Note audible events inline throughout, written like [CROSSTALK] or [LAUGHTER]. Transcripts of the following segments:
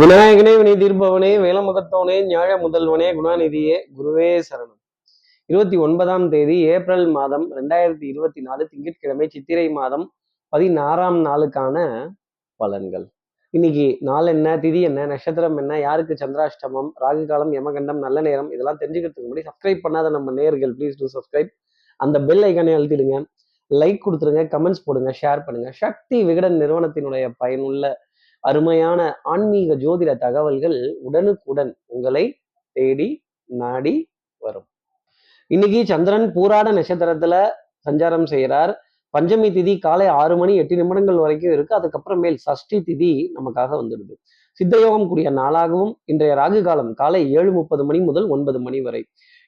விநாயகனே வினை தீர்ப்பவனே வேலமுகத்தவனே ஞாழ முதல்வனே குணாநிதியே குருவே சரணம். இருபத்தி ஒன்பதாம் தேதி ஏப்ரல் மாதம் ரெண்டாயிரத்தி இருபத்தி நாலு திங்கட்கிழமை சித்திரை மாதம் பதினாறாம் நாளுக்கான பலன்கள். இன்னைக்கு நாள் என்ன திதி என்ன நட்சத்திரம் என்ன யாருக்கு சந்திராஷ்டமம் ராகு காலம் யமகண்டம் நல்ல நேரம் இதெல்லாம் தெரிஞ்சுக்கிறதுக்கு முன்னாடி சப்ஸ்கிரைப் பண்ணாத நம்ம நேர்கள் ப்ளீஸ் டூ சப்ஸ்கிரைப் அந்த பெல் ஐக்கானே அழுத்திடுங்க. லைக் கொடுத்துருங்க கமெண்ட்ஸ் போடுங்க ஷேர் பண்ணுங்க. சக்தி விகடன் நிறுவனத்தினுடைய பயனுள்ள அருமையான ஆன்மீக ஜோதிட தகவல்கள் உடனுக்குடன் உங்களை தேடி நாடி வரும். இன்னைக்கு சந்திரன் பூராட நட்சத்திரத்துல சஞ்சாரம் செய்கிறார். பஞ்சமி திதி காலை ஆறு மணி எட்டு நிமிடங்கள் வரைக்கும் இருக்கு. அதுக்கப்புறமேல் சஷ்டி திதி நமக்காக வந்துடுது. சித்தயோகம் கூடிய நாளாகவும் இன்றைய ராகு காலம் காலை ஏழு முப்பது மணி முதல் ஒன்பது மணி வரை.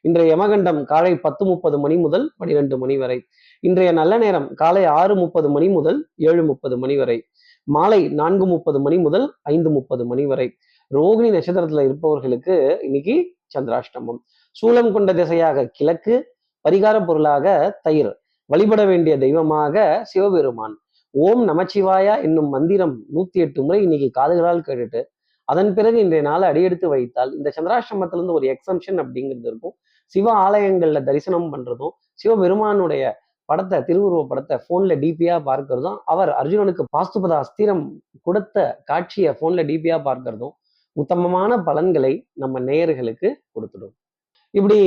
இன்றைய யமகண்டம் காலை பத்து முப்பது மணி முதல் பனிரெண்டு மணி வரை. இன்றைய நல்ல நேரம் காலை ஆறு முப்பது மணி முதல் ஏழு முப்பது மணி வரை. மாலை நான்கு முப்பது மணி முதல் ஐந்து முப்பது மணி வரை. ரோகிணி நட்சத்திரத்துல இருப்பவர்களுக்கு இன்னைக்கு சந்திராஷ்டமம். சூலம் கொண்ட திசையாக கிழக்கு பரிகார பொருளாக தயிர். வழிபட வேண்டிய தெய்வமாக சிவபெருமான். ஓம் நமச்சிவாயா என்னும் மந்திரம் நூத்தி எட்டு முறை இன்னைக்கு காதுகளால் கேட்டுட்டு அதன் பிறகு இன்றைய நாளை அடியெடுத்து வைத்தால் இந்த சந்திராஷ்டமத்துல இருந்து ஒரு எக்ஸம்ஷன் அப்படிங்கிறது இருக்கும். சிவ ஆலயங்கள்ல தரிசனம் பண்றதும் சிவபெருமானுடைய படத்தை திருவுருவ படத்தை ஃபோனில் டிபியாக பார்க்கறதும் அவர் அர்ஜுனனுக்கு பாஸ்துபத அஸ்திரம் கொடுத்த காட்சியை ஃபோனில் டிபியாக பார்க்கறதும் உத்தமமான பலன்களை நம்ம நேயர்களுக்கு கொடுத்துடும். இப்படி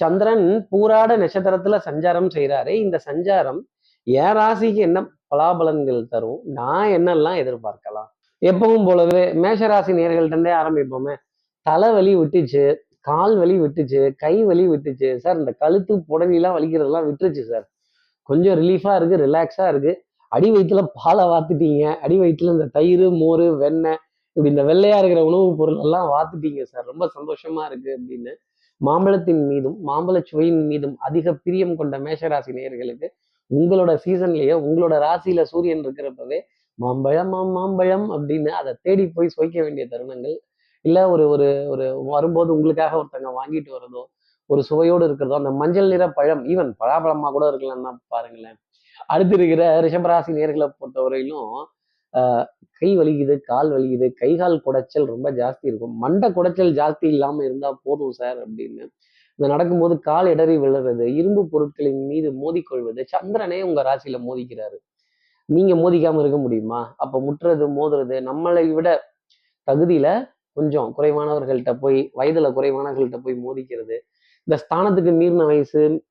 சந்திரன் பூராட நட்சத்திரத்துல சஞ்சாரம் செய்யறாரு இந்த சஞ்சாரம் என் ராசிக்கு என்ன பலாபலன்கள் தரும்? நான் என்னெல்லாம் எதிர்பார்க்கலாம்? எப்பவும் போலவே மேஷராசி நேர்கள்ட்டே ஆரம்பிப்போமே. தலைவலி விட்டுச்சு கால் வலி விட்டுச்சு கை வலி விட்டுச்சு சார் இந்த கழுத்து புடனிலாம் வலிக்கிறதெல்லாம் விட்டுருச்சு சார். கொஞ்சம் ரிலீஃபாக இருக்கு ரிலாக்ஸாக இருக்கு. அடி வயிற்றுல பாலை வாத்துட்டீங்க அடி வயிற்றுல இந்த தயிர் மோர் வெண்ணெய் இப்படி இந்த வெள்ளையாக இருக்கிற உணவுப் பொருள் எல்லாம் வாத்துட்டீங்க சார். ரொம்ப சந்தோஷமா இருக்கு அப்படின்னு. மாம்பழத்தின் மீதும் மாம்பழ சுவையின் மீதும் அதிக பிரியம் கொண்ட மேஷராசி நேயர்களுக்கு உங்களோட சீசன்லயே உங்களோட ராசியில சூரியன் இருக்கிறப்பவே மாம்பழம் மாம்பழம் அப்படின்னு அதை தேடி போய் சுவைக்க வேண்டிய தருணங்கள். இல்லை ஒரு ஒரு ஒரு வரும்போது உங்களுக்காக ஒருத்தங்க வாங்கிட்டு வரதோ ஒரு சுவையோடு இருக்கிறதோ அந்த மஞ்சள் நிற பழம் ஈவன் பலாப்பழமா கூட இருக்கலாம்னா பாருங்களேன். அடுத்து இருக்கிற ரிஷபராசி நேர்களை பொறுத்தவரையிலும் ஆஹ் கை வலிக்குது கால் வலிக்குது கை கால் குடைச்சல் ரொம்ப ஜாஸ்தி இருக்கும். மண்டை குடைச்சல் ஜாஸ்தி இல்லாம இருந்தா போதும் சார் அப்படின்னு. இந்த நடக்கும்போது கால் இடறி விழுறது இரும்பு பொருட்களின் மீது மோதிக்கொள்வது சந்திரனே உங்க ராசியில மோதிக்கிறாரு. நீங்க மோதிக்காம இருக்க முடியுமா? அப்ப முட்டுறது மோதுறது நம்மளை விட தகுதியில கொஞ்சம் குறைவானவர்கள்ட்ட போய் வயதுல குறைவானவர்கள்ட்ட போய் மோதிக்கிறது இந்த ஸ்தானத்துக்கு மீறின வயசு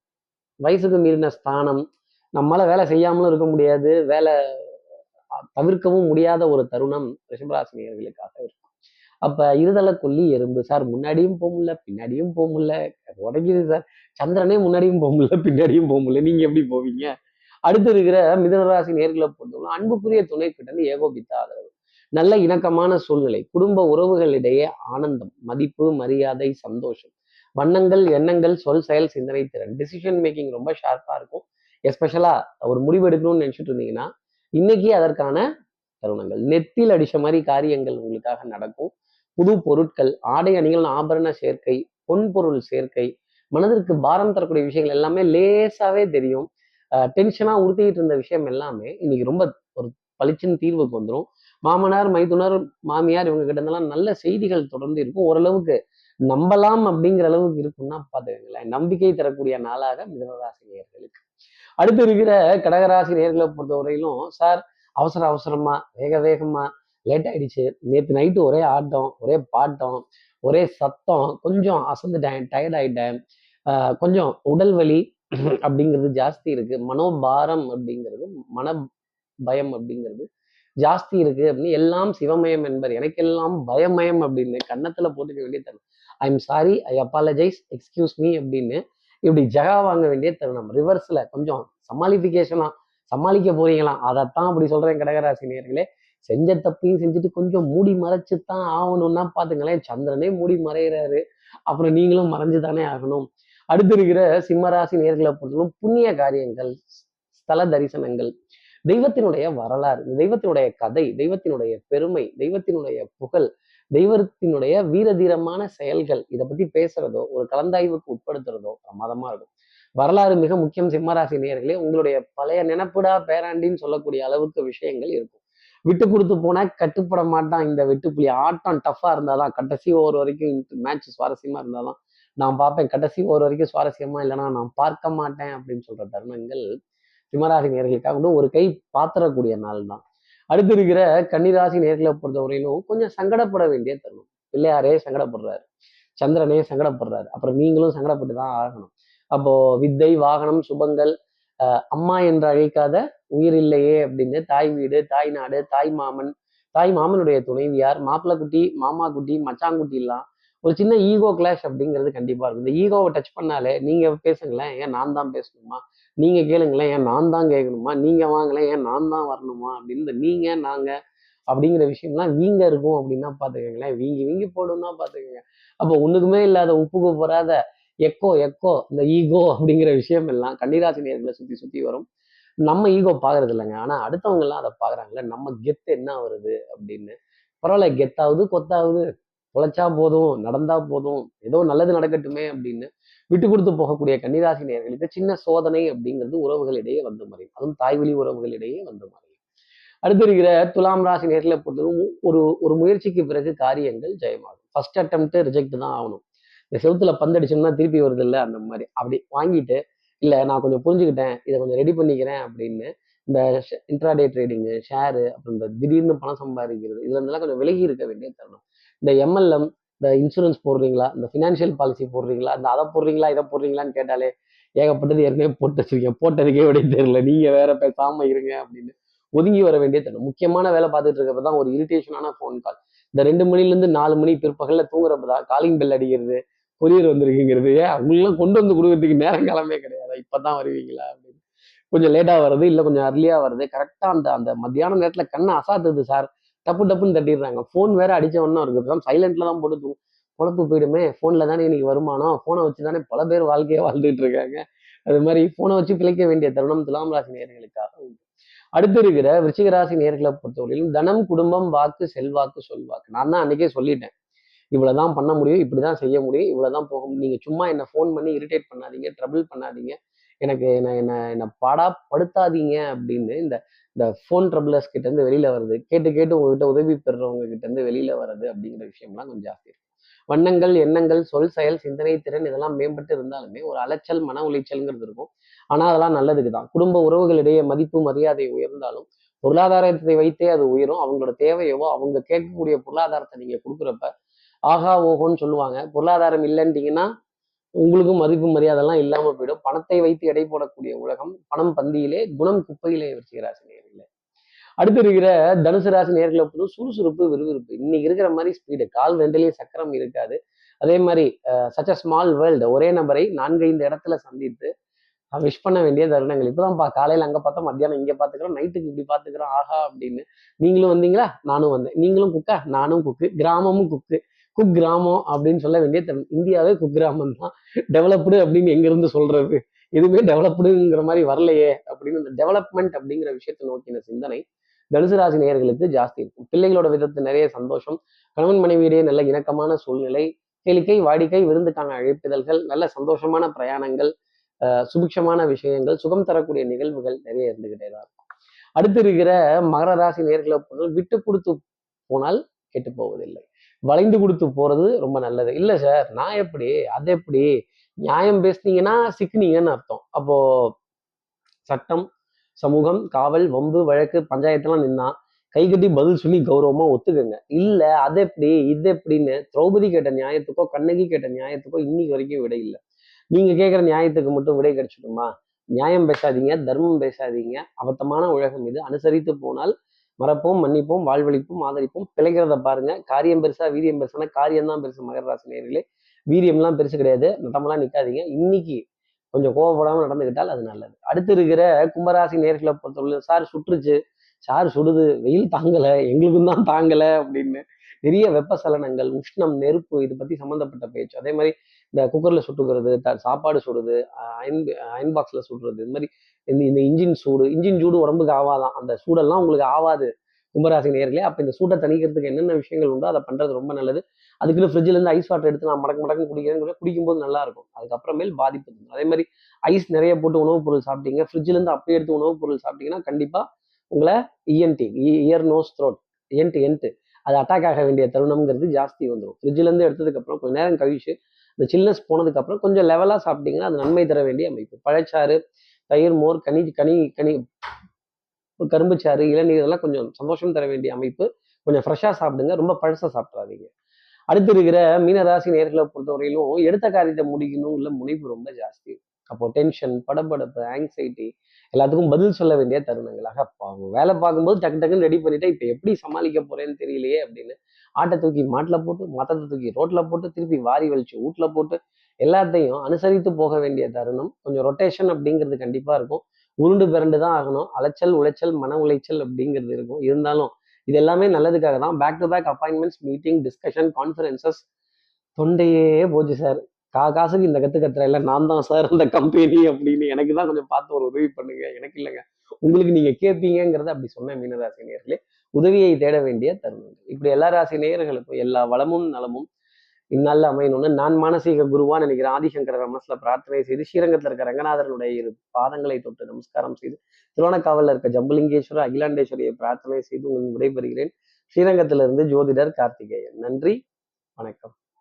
வயசுக்கு மீறின ஸ்தானம் நம்மளால வேலை செய்யாமலும் இருக்க முடியாது வேலை தவிர்க்கவும் முடியாத ஒரு தருணம் ரிஷபராசினியர்களுக்காக இருக்கும். அப்ப இருதல கொல்லி எறும்பு. சார் முன்னாடியும் போக முடியல பின்னாடியும் போக முடியல. உடைக்குது சார். சந்திரனே முன்னாடியும் போக முடியல பின்னாடியும் போக முடியல. நீங்க எப்படி போவீங்க? அடுத்து இருக்கிற மிதனராசி நேர்களை பொறுத்தவரை அன்புக்குரிய துணை கிட்ட ஏகோபித்த ஆதரவு. நல்ல இணக்கமான சூழ்நிலை குடும்ப உறவுகளிடையே ஆனந்தம் மதிப்பு மரியாதை சந்தோஷம். வண்ணங்கள் எண்ணங்கள் சொல் செயல் சிந்தனை திறன். டிசிஷன் மேக்கிங் ரொம்ப ஷார்ப்பாக இருக்கும். எஸ்பெஷலாக ஒரு முடிவு எடுக்கணும்னு நினச்சிட்டு இருந்தீங்கன்னா இன்னைக்கு அதற்கான தருணங்கள். நெத்தில் அடித்த மாதிரி காரியங்கள் உங்களுக்காக நடக்கும். புது பொருட்கள் ஆடை அணிகள் ஆபரண சேர்க்கை பொன்பொருள் சேர்க்கை மனதிற்கு பாரம் தரக்கூடிய விஷயங்கள் எல்லாமே லேசாவே தெரியும். டென்ஷனாக உறுத்திக்கிட்டு இருந்த விஷயம் எல்லாமே இன்னைக்கு ரொம்ப ஒரு பளிச்சின் தீர்வுக்கு வந்துடும் மாமனார் மைத்துனர் மாமியார் இவங்க கிட்ட இருந்தெல்லாம் நல்ல செய்திகள் தொடர்ந்து இருக்கும். ஓரளவுக்கு நம்பலாம் அப்படிங்கிற அளவுக்கு இருக்கும்னா பார்த்துக்கங்களேன் நம்பிக்கை தரக்கூடிய நாளாக மிதனராசி நேர்களுக்கு அடுத்து இருக்கிற கடகராசி நேர்களை பொறுத்தவரையிலும் சார் அவசர அவசரமா வேக வேகமா லேட் ஆயிடுச்சு. நேற்று நைட்டு ஒரே ஆட்டம் ஒரே பாட்டம் ஒரே சத்தம் கொஞ்சம் அசந்துட்டேன் டயர்ட் ஆயிட்டேன். கொஞ்சம் உடல் வலி [CLEARS THROAT] அப்படிங்கிறது ஜாஸ்தி இருக்கு. மனோபாரம் அப்படிங்கிறது மன பயம் அப்படிங்கிறது ஜாஸ்தி இருக்கு அப்படின்னு எல்லாம் சிவமயம் என்பர். எனக்கெல்லாம் பயமயம் அப்படின்னு கன்னத்துல போட்டுக்க வேண்டிய தருணம். I am sorry I apologise excuse me அப்படின்னு இப்படி ஜகா வாங்க வேண்டிய தருணம். ரிவர்ஸ்ல கொஞ்சம் சமாளிஃபிகேஷனா சமாளிக்க போறீங்களாம் அதைத்தான் அப்படி சொல்றேன் கடகராசி நேர்களே செஞ்ச தப்பையும் செஞ்சுட்டு கொஞ்சம் மூடி மறைச்சு தான் ஆகணும்னா பாத்துங்களேன் சந்திரனே மூடி மறைகிறாரு அப்புறம் நீங்களும் மறைஞ்சு தானே ஆகணும். அடுத்து இருக்கிற சிம்மராசி நேர்களை பொறுத்தவரைக்கும் புண்ணிய காரியங்கள் ஸ்தல தரிசனங்கள். தெய்வத்தினுடைய வரலாறு தெய்வத்தினுடைய கதை தெய்வத்தினுடைய பெருமை தெய்வத்தினுடைய புகழ் தெய்வத்தினுடைய வீரதீரமான செயல்கள் இதை பத்தி பேசுறதோ ஒரு கலந்தாய்வுக்கு உட்படுத்துறதோ பிரமாதமா இருக்கும். வரலாறு மிக முக்கியம் சிம்மராசி நேர்களே உங்களுடைய பழைய நினப்புடா பேராண்டின்னு சொல்லக்கூடிய அளவுக்கு விஷயங்கள் இருக்கும். விட்டு கொடுத்து போனா கட்டுப்பட மாட்டான் இந்த வெட்டுப்புலி ஆட்டம் டஃப்பா இருந்தாதான் கடைசி ஓவர் வரைக்கும் மேட்ச் சுவாரஸ்யமா இருந்தாதான் நான் பார்ப்பேன். கடைசி ஓவர் வரைக்கும் சுவாரஸ்யமா இல்லைன்னா நான் பார்க்க மாட்டேன் அப்படின்னு சொல்ற தருணங்கள் சிம்மராசி நேர்களுக்காக வந்து ஒரு கை பாத்திரக்கூடிய நாள் தான். அடுத்து இருக்கிற கன்னிராசி நேர்களை பொறுத்தவரையிலும் கொஞ்சம் சங்கடப்பட வேண்டிய தருணம். பிள்ளையாரே சங்கடப்படுறாரு. சந்திரனே சங்கடப்படுறாரு. அப்புறம் நீங்களும் சங்கடப்பட்டு தான் ஆகணும். அப்போ வித்தை வாகனம் சுபங்கள் அம்மா என்று அழைக்காத உயிர் இல்லையே அப்படின்னு தாய் வீடு தாய் நாடு தாய் மாமன் தாய் மாமனுடைய துணைவியார் மாப்பிள்ளை குட்டி மாமா குட்டி மச்சாங்குட்டி எல்லாம். ஒரு சின்ன ஈகோ கிளாஷ் அப்படிங்கிறது கண்டிப்பா இருக்கும். இந்த ஈகோவை டச் பண்ணாலே நீங்க பேசுங்களேன். ஏன் நான் தான் பேசணுமா? நீங்க கேளுங்களேன் ஏன் நான் தான் கேட்கணுமா? நீங்க வாங்கலேன் ஏன் நான் தான் வரணுமா? அப்படின்னு இந்த நீங்க நாங்க அப்படிங்கிற விஷயம்லாம் வீங்க இருக்கும் அப்படின்னா பார்த்துக்கோங்களேன். வீங்கி வீங்கி போடும்னா பார்த்துக்கோங்க. அப்போ ஒண்ணுக்குமே இல்லாத உப்புக்கு போறாத எக்கோ எக்கோ இந்த ஈகோ அப்படிங்கிற விஷயம் எல்லாம் கன்னிராசி நேர்களை சுத்தி சுத்தி வரும். நம்ம ஈகோ பாக்குறது இல்லைங்க ஆனா அடுத்தவங்க எல்லாம் அதை பாக்குறாங்கல்ல நம்ம கெத்து என்ன வருது அப்படின்னு. பரவாயில்ல கெத்தாவது கொத்தாவது. உழைச்சா போதும் நடந்தா போதும். ஏதோ நல்லது நடக்கட்டுமே அப்படின்னு. விட்டு கொடுத்து போகக்கூடிய கன்னிராசி நேர்களுக்கு சின்ன சோதனை அப்படிங்கிறது உறவுகளிடையே வந்து மறையும். அதுவும் தாய்வழி உறவுகளிடையே வந்து மறையும். அடுத்து இருக்கிற துலாம் ராசி நேர்களை பொறுத்தவரை ஒரு ஒரு முயற்சிக்கு பிறகு காரியங்கள் ஜெயமாகும். ஃபர்ஸ்ட் அட்டம்ப்ட் ரிஜெக்ட் தான் ஆகணும். இந்த செவத்துல பந்தடிச்சோம்னா திருப்பி வருது இல்லை அந்த மாதிரி. அப்படி வாங்கிட்டு இல்லை நான் கொஞ்சம் புரிஞ்சுக்கிட்டேன் இதை கொஞ்சம் ரெடி பண்ணிக்கிறேன் அப்படின்னு இந்த இன்ட்ராடே ட்ரேடிங்கு ஷேரு அப்புறம் இந்த திடீர்னு பணம் சம்பாதிக்கிறது இதுல இருந்தெல்லாம் கொஞ்சம் விலகி இருக்க வேண்டிய தருணம். இந்த எம்எல்எம் இந்த இன்சூரன்ஸ் போடுறீங்களா? இந்த ஃபினான்ஷியல் பாலிசி போடுறீங்களா? இந்த அதை போடுறீங்களா? இதை போடுறீங்களான்னு கேட்டாலே ஏகப்பட்டது ஏற்கனவே போட்டு வச்சிருக்கேன். போட்டதுக்கே விட தெரியல. நீங்க வேற பேசாம இருங்க அப்படின்னு ஒதுங்கி வர வேண்டிய தருணம். முக்கியமான வேலை பார்த்துட்டு இருக்கப்ப தான் ஒரு இரிட்டேஷனான ஃபோன் கால் இந்த ரெண்டு மணிலேருந்து நாலு மணி பிற்பகல்ல தூங்குறப்ப தான் காலிங் பெல் அடிக்கிறது கொரியர் வந்திருக்குங்கிறது ஏன் அவங்களாம் கொண்டு வந்து கொடுக்கறதுக்கு நேரம் காலமே கிடையாது. இப்பதான் வருவீங்களா அப்படின்னு. கொஞ்சம் லேட்டாக வருது இல்லை கொஞ்சம் அர்லியாக வருது கரெக்டாக அந்த அந்த மத்தியான நேரத்தில் கண்ணை அசாத்துது சார் டப்பு டப்புன்னு தட்டிடுறாங்க. ஃபோன் வேற அடிச்ச ஒன்றும் இருக்கு சைலண்ட்ல தான் போட்டு தூ- பொழப்பு போயிடுமே. ஃபோன்ல தானே இன்னைக்கு வருமானம்? ஃபோனை வச்சு தானே பல பேர் வாழ்க்கையை வாழ்ந்துட்டு இருக்காங்க. அது மாதிரி ஃபோனை வச்சு பிழைக்க வேண்டிய தருணம் துலாம் ராசி நேர்களுக்காக உண்டு. அடுத்து இருக்கிற விருச்சிகராசி நேர்களை பொறுத்தவரையிலும் தனம் குடும்பம் வாக்கு செல்வாக்கு சொல்வாக்கு. நான் தான் அன்னைக்கே சொல்லிட்டேன். இவ்வளவுதான் பண்ண முடியும் இப்படிதான் செய்ய முடியும் இவ்வளவுதான் போக முடியும். நீங்க சும்மா என்ன ஃபோன் பண்ணி இரிட்டேட் பண்ணாதீங்க ட்ரபிள் பண்ணாதீங்க. எனக்கு என்ன என்ன என்ன பாடா படுத்தாதீங்க அப்படின்னு இந்த இந்த ஃபோன் ட்ரபிளர்ஸ் கிட்ட இருந்து வெளியில வருது. கேட்டு கேட்டு உங்ககிட்ட உதவி பெறுறவங்க கிட்ட இருந்து வெளியில வர்றது அப்படிங்கிற விஷயம்லாம் கொஞ்சம் ஜாஸ்தி இருக்கும் வண்ணங்கள் எண்ணங்கள் சொல் செயல் சிந்தனை திறன் இதெல்லாம் மேம்பட்டு இருந்தாலுமே ஒரு அலைச்சல் மன உளைச்சல்ங்கிறது இருக்கும். ஆனால் அதெல்லாம் நல்லதுக்கு தான். குடும்ப உறவுகளிடையே மதிப்பு மரியாதை உயர்ந்தாலும் பொருளாதாரத்தை வைத்தே அது உயரும். அவங்களோட தேவையவோ அவங்க கேட்கக்கூடிய பொருளாதாரத்தை நீங்க கொடுக்குறப்ப ஆகா ஓஹோன்னு சொல்லுவாங்க. பொருளாதாரம் இல்லைன்ட்டீங்கன்னா உங்களுக்கும் மதிப்பு மரியாதைலாம் இல்லாம போயிடும். பணத்தை வைத்து எடை போடக்கூடிய உலகம் பணம் பந்தியிலே குணம் குப்பையிலே வச்சுக்கிறாசி நேரில் அடுத்து இருக்கிற தனுசு ராசி நேர்களை பொறுத்து சுறுசுறுப்பு விறுவிறுப்பு. இன்னைக்கு இருக்கிற மாதிரி ஸ்பீடு கால் ரெண்டுலேயும் சக்கரம் இருக்காது. அதே மாதிரி சச் அ ஸ்மால் வேர்ல்டு ஒரே நபரை நான்கைந்து இடத்துல சந்தித்து விஷ் பண்ண வேண்டிய தருணங்கள். இப்போதான்ப்பா பா காலையில அங்கே பார்த்தா மத்தியானம் இங்கே பார்த்துக்கிறோம் நைட்டுக்கு இப்படி பார்த்துக்கிறோம் ஆஹா அப்படின்னு. நீங்களும் வந்தீங்களா? நானும் வந்தேன். நீங்களும் குக்கா? நானும் குக்கு. கிராமமும் குக்கு. குக்கிராமம் அப்படின்னு சொல்ல வேண்டிய திறன் இந்தியாவே குக்கிராமம் தான் டெவலப்டு அப்படின்னு எங்கிருந்து சொல்றது? எதுவுமே டெவலப்டுங்கிற மாதிரி வரலையே அப்படின்னு இந்த டெவலப்மெண்ட் அப்படிங்கிற விஷயத்தை நோக்கின சிந்தனை தனுசு ராசி நேயர்களுக்கு ஜாஸ்தி இருக்கும். பிள்ளைகளோட விதத்து நிறைய சந்தோஷம். கணவன் மனைவியிடையே நல்ல இணக்கமான சூழ்நிலை கேளிக்கை வாடிக்கை விருந்துக்கான அழைப்பிதழ்கள் நல்ல சந்தோஷமான பிரயாணங்கள் சுபிக்ஷமான விஷயங்கள் சுகம் தரக்கூடிய நிகழ்வுகள் நிறைய இருந்துகிட்டே தான் இருக்கும். அடுத்து இருக்கிற மகர ராசி நேர்களை போனால் விட்டு கொடுத்து போனால் கெட்டு போவதில்லை. வளைந்து கொடுத்து போறது ரொம்ப நல்லது. இல்ல சார் நான் எப்படி அது எப்படி? நியாயம் பேசுனீங்கன்னா சிக்கினீங்கன்னு அர்த்தம். அப்போ சட்டம் சமூகம் காவல் வம்பு வழக்கு பஞ்சாயத்துலாம் நின்னா கை கட்டி பதில் சொல்லி கௌரவமா ஒத்துக்கங்க. இல்ல அது எப்படி இது எப்படின்னு திரௌபதி கேட்ட நியாயத்துக்கோ கண்ணகி கேட்ட நியாயத்துக்கோ இன்னைக்கு வரைக்கும் விடை இல்லை. நீங்க கேட்குற நியாயத்துக்கு மட்டும் விடை கிடைச்சிடுமா? நியாயம் பேசாதீங்க தர்மம் பேசாதீங்க. அபத்தமான உலகம் இது. அனுசரித்து போனால் மறப்போம் மன்னிப்போம் வாழ்வழிப்போம் ஆதரிப்போம். பிழைக்கிறத பாருங்க. காரியம் பெருசா வீரியம் பெருசானா? காரியம் தான் பெருசு மகர ராசி நேயர்களே. வீரியம்லாம் பெருசு கிடையாது. நட்டமெல்லாம் நிற்காதீங்க இன்னைக்கு கொஞ்சம் கோவப்படாமல் நடந்துக்கிட்டால் அது நல்லது. அடுத்து இருக்கிற கும்பராசி நேர்களை பொறுத்தவரை சார் சுற்றுச்சு. சார் சுடுது. வெயில் தாங்கலை. எங்களுக்கும் தான் தாங்கலை அப்படின்னு நிறைய வெப்பசலனங்கள் உஷ்ணம் நெருப்பு இது பற்றி சம்மந்தப்பட்ட பேச்சு. அதே மாதிரி இந்த குக்கரில் சுட்டுக்கிறது த சாப்பாடு சுடுறது அயன் அயன் பாக்ஸில் சுடுறது இது மாதிரி இந்த இந்த இன்ஜின் சூடு இன்ஜின் சூடு உடம்புக்கு ஆவாதான். அந்த சூடெல்லாம் உங்களுக்கு ஆவாது கும்பராசி நேர்களே அப்போ இந்த சூட்டை தணிக்கிறதுக்கு என்னென்ன விஷயங்கள் உண்டோ அதை பண்ணுறது ரொம்ப நல்லது. அதுக்குன்னு ஃப்ரிட்ஜ்லேருந்து ஐஸ் வாட்டர் எடுத்து நான் மடக்கு மடக்கு குடிக்கிறேன் கூட குடிக்கும்போது நல்லா இருக்கும் அதுக்கப்புறமேல் பாதிப்பு அதே மாதிரி ஐஸ் நிறைய போட்டு உணவுப் பொருள் சாப்பிட்டீங்க ஃப்ரிட்ஜ்லேருந்து அப்படியே எடுத்து உணவுப் பொருள் சாப்பிட்டீங்கன்னா கண்டிப்பாக உங்களை ENT ear nose throat ENT ENT அது அட்டாக் ஆக வேண்டிய தருணம்ங்கிறது ஜாஸ்தி வந்துடும் ஃப்ரிட்ஜிலேருந்து எடுத்ததுக்கப்புறம் கொஞ்சம் நேரம் கழிச்சு இந்த சில்னஸ் போனதுக்கப்புறம் கொஞ்சம் லெவலாக சாப்பிட்டீங்கன்னா அது நன்மை தர வேண்டிய அமைப்பு. பழச்சாறு தயிர் மோர் கனி கனி கனி கரும்புச்சாறு இளநீர் இதெல்லாம் கொஞ்சம் சந்தோஷம் தர வேண்டிய அமைப்பு. கொஞ்சம் ஃப்ரெஷ்ஷாக சாப்பிடுங்க. ரொம்ப பழசாக சாப்பிட்றாதீங்க அடுத்து இருக்கிற மீனராசி நேர்களை பொறுத்தவரையிலும் எடுத்த காரியத்தை முடிக்கணும். உள்ள முனைப்பு ரொம்ப ஜாஸ்தி. அப்போ டென்ஷன் படபடப்பு ஆங்ஸைட்டி எல்லாத்துக்கும் பதில் சொல்ல வேண்டிய தருணங்களாக அப்போ அவங்க வேலை பார்க்கும்போது டக்கு டக்குன்னு ரெடி பண்ணிட்டா இப்போ எப்படி சமாளிக்க போறேன்னு தெரியலையே அப்படின்னு ஆட்டை தூக்கி மாட்டில் போட்டு மத்தத்தை தூக்கி ரோட்டில் போட்டு திருப்பி வாரி வலிச்சு வீட்டில் போட்டு எல்லாத்தையும் அனுசரித்து போக வேண்டிய தருணம். கொஞ்சம் ரொட்டேஷன் அப்படிங்கிறது கண்டிப்பாக இருக்கும். உருண்டு பிறண்டு தான் ஆகணும். அலைச்சல் உளைச்சல் மன உளைச்சல் அப்படிங்கிறது இருக்கும். இருந்தாலும் இது எல்லாமே நல்லதுக்காக தான். Back to back appointments meeting discussion conferences தொண்டையே போச்சு சார் கா காசுக்கு இந்த கற்று கத்துற இல்லை நான் தான் சார் அந்த கம்பெனி அப்படின்னு எனக்கு தான் கொஞ்சம் பார்த்து ஒரு உதவி பண்ணுங்க. எனக்கு இல்லைங்க. உங்களுக்கு நீங்கள் கேட்பீங்கிறத அப்படி சொன்ன மீனராசினியர்களே உதவியை தேட வேண்டிய தருணங்கள். இப்படி எல்லா ராசி நேயர்களுக்கும் எல்லா வளமும் நலமும் இந்நாளில் அமையணும்னு நான் மானசீக குருவா நினைக்கிறேன் ஆதிசங்கர மனசுல பிரார்த்தனை செய்து ஸ்ரீரங்கத்தில் இருக்க ரங்கநாதனுடைய இரு பாதங்களை தொட்டு நமஸ்காரம் செய்து திருவண்ணக்காவலில் இருக்க ஜம்புலிங்கேஸ்வரர் அகிலாண்டேஸ்வரியை பிரார்த்தனை செய்து உங்களுக்கு விடைபெறுகிறேன். ஸ்ரீரங்கத்திலிருந்து ஜோதிடர் கார்த்திகேயன். நன்றி. வணக்கம்.